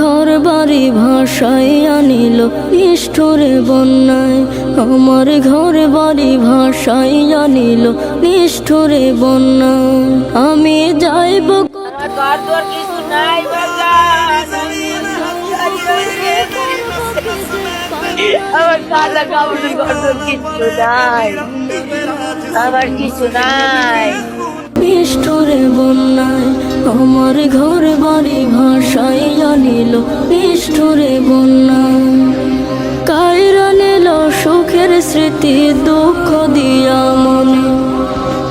ঘর বাড়ি ভাষায় আনিল নিষ্ঠুরে বন্যায়। আমার ঘর বাড়ি ভাষায় আনিল নিষ্ঠুরে বন্যায়। আমি যাইব আমার ঘর দুয়ার কিছু নাই আমার কাজা কাপড় দুয়ার কিছু নাই। আমার কিছু নাই। নিষ্ঠুরে বন্যায় আমার ঘর বাড়ি বন্যায় কায়রা নিল সুখের স্মৃতি, দুঃখ দিয়া মনে।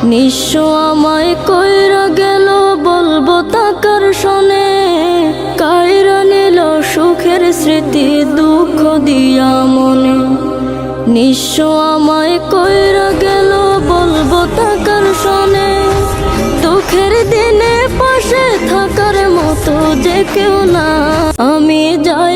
নিঃস্ব আমায় কইরা গেল বলব তাকার শোনে কায়রা নিল সুখের স্মৃতি, দুঃখ দিয়া নিঃস্ব আমায় কইরা গেল বলব থাকার শোনে দুঃখের দিনে পাশে থাকার মতো যে কেউ না। আমি যাইব